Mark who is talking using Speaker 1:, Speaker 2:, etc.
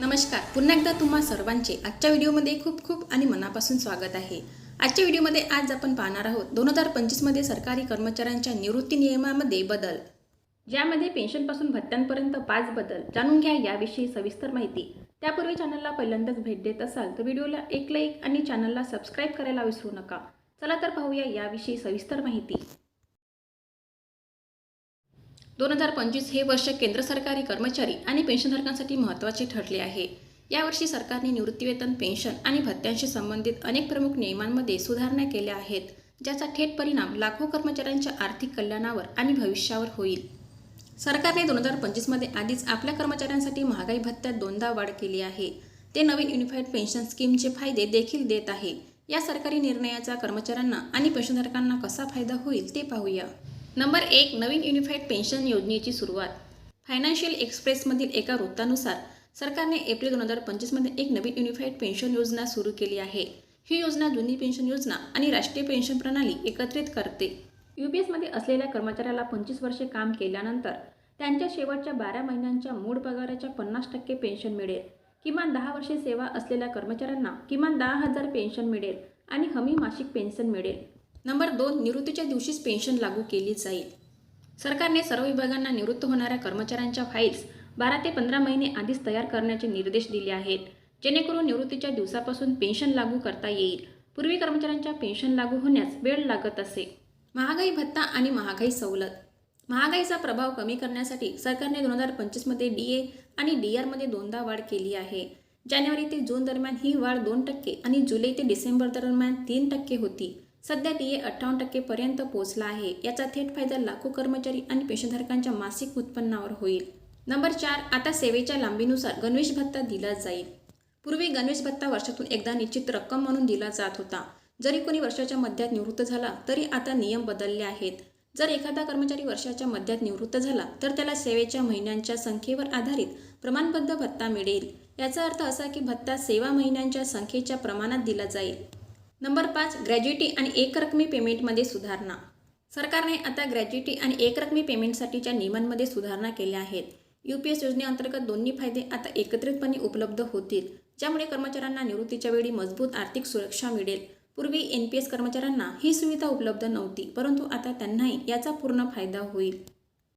Speaker 1: नमस्कार. पुन्हा एकदा तुम्हा सर्वांचे आजच्या व्हिडिओमध्ये खूप खूप आणि मनापासून स्वागत आहे. आजच्या व्हिडिओमध्ये आज आपण पाहणार आहोत दोन हजार पंचवीसमध्ये सरकारी कर्मचाऱ्यांच्या निवृत्ती नियमामध्ये बदल. ज्यामध्ये पेन्शनपासून भत्त्यांपर्यंत पाच बदल. जाणून घ्या याविषयी सविस्तर माहिती. त्यापूर्वी चॅनलला पहिल्यांदाच भेट देत असाल तर व्हिडिओला एक लाईक आणि चॅनलला सबस्क्राईब करायला विसरू नका. चला तर पाहूया याविषयी सविस्तर माहिती. दोन हजार पंचवीस हे वर्ष केंद्र सरकारी कर्मचारी आणि पेन्शनधारकांसाठी महत्त्वाचे ठरले आहे. यावर्षी सरकारने निवृत्तीवेतन पेन्शन आणि भत्त्यांशी संबंधित अनेक प्रमुख नियमांमध्ये सुधारणा केल्या आहेत ज्याचा थेट परिणाम लाखो कर्मचाऱ्यांच्या आर्थिक कल्याणावर आणि भविष्यावर होईल. सरकारने दोन हजार पंचवीसमध्ये आधीच आपल्या कर्मचाऱ्यांसाठी महागाई भत्त्यात दोनदा वाढ केली आहे. ते नवीन युनिफाईड पेन्शन स्कीमचे फायदे देखील देत आहे. या सरकारी निर्णयाचा कर्मचाऱ्यांना आणि पेन्शनधारकांना कसा फायदा होईल ते पाहूया. नंबर एक नवीन युनिफाईड पेन्शन योजनेची सुरुवात. फायनान्शियल एक्सप्रेसमधील एका वृत्तानुसार सरकारने एप्रिल दोन हजार पंचवीसमध्ये एक नवीन युनिफाईड पेन्शन योजना सुरू केली आहे. ही योजना जुनी पेन्शन योजना आणि राष्ट्रीय पेन्शन प्रणाली एकत्रित करते. यू पी एसमध्ये असलेल्या कर्मचाऱ्याला पंचवीस वर्षे काम केल्यानंतर त्यांच्या शेवटच्या बारा महिन्यांच्या मूळ पगाराच्या पन्नास टक्के पेन्शन मिळेल. किमान दहा वर्षे सेवा असलेल्या कर्मचाऱ्यांना किमान दहा हजार पेन्शन मिळेल आणि हमी मासिक पेन्शन मिळेल. नंबर दोन निवृत्तीच्या दिवशीच पेन्शन लागू केली जाईल. सरकारने सर्व विभागांना निवृत्त होणाऱ्या कर्मचाऱ्यांच्या फाईल्स बारा ते पंधरा महिने आधीच तयार करण्याचे निर्देश दिले आहेत. जेणेकरून निवृत्तीच्या दिवसापासून पेन्शन लागू करता येईल. पूर्वी कर्मचाऱ्यांच्या पेन्शन लागू होण्यास वेळ लागत असे. महागाई भत्ता आणि महागाई सवलत. महागाईचा प्रभाव कमी करण्यासाठी सरकारने दोन हजार पंचवीसमध्ये डी ए आणि डी आरमध्ये दोनदा वाढ केली आहे. जानेवारी ते जून दरम्यान ही वाढ दोन टक्के आणि जुलै ते डिसेंबर दरम्यान तीन टक्के होती. सध्या डी ए अठ्ठावन्न टक्केपर्यंत पोहोचला आहे. याचा थेट फायदा लाखो कर्मचारी आणि पेन्शनधारकांच्या मासिक उत्पन्नावर होईल. नंबर चार आता सेवेच्या लांबीनुसार गणवेश भत्ता दिला जाईल. पूर्वी गणवेश भत्ता वर्षातून एकदा निश्चित रक्कम म्हणून दिला जात होता. जरी कोणी वर्षाच्या मध्यात निवृत्त झाला तरी आता नियम बदलले आहेत. जर एखादा कर्मचारी वर्षाच्या मध्यात निवृत्त झाला तर त्याला सेवेच्या महिन्यांच्या संख्येवर आधारित प्रमाणबद्ध भत्ता मिळेल. याचा अर्थ असा की भत्ता सेवा महिन्यांच्या संख्येच्या प्रमाणात दिला जाईल. नंबर पाच ग्रॅज्युटी आणि एकरकमी पेमेंटमध्ये सुधारणा. सरकारने आता ग्रॅज्युटी आणि एकरकमी पेमेंटसाठीच्या नियमांमध्ये सुधारणा केल्या आहेत. यू पी एस योजनेअंतर्गत दोन्ही फायदे आता एकत्रितपणे उपलब्ध होतील ज्यामुळे कर्मचाऱ्यांना निवृत्तीच्या वेळी मजबूत आर्थिक सुरक्षा मिळेल. पूर्वी एन पी एस कर्मचाऱ्यांना ही सुविधा उपलब्ध नव्हती परंतु आता त्यांनाही याचा पूर्ण फायदा होईल.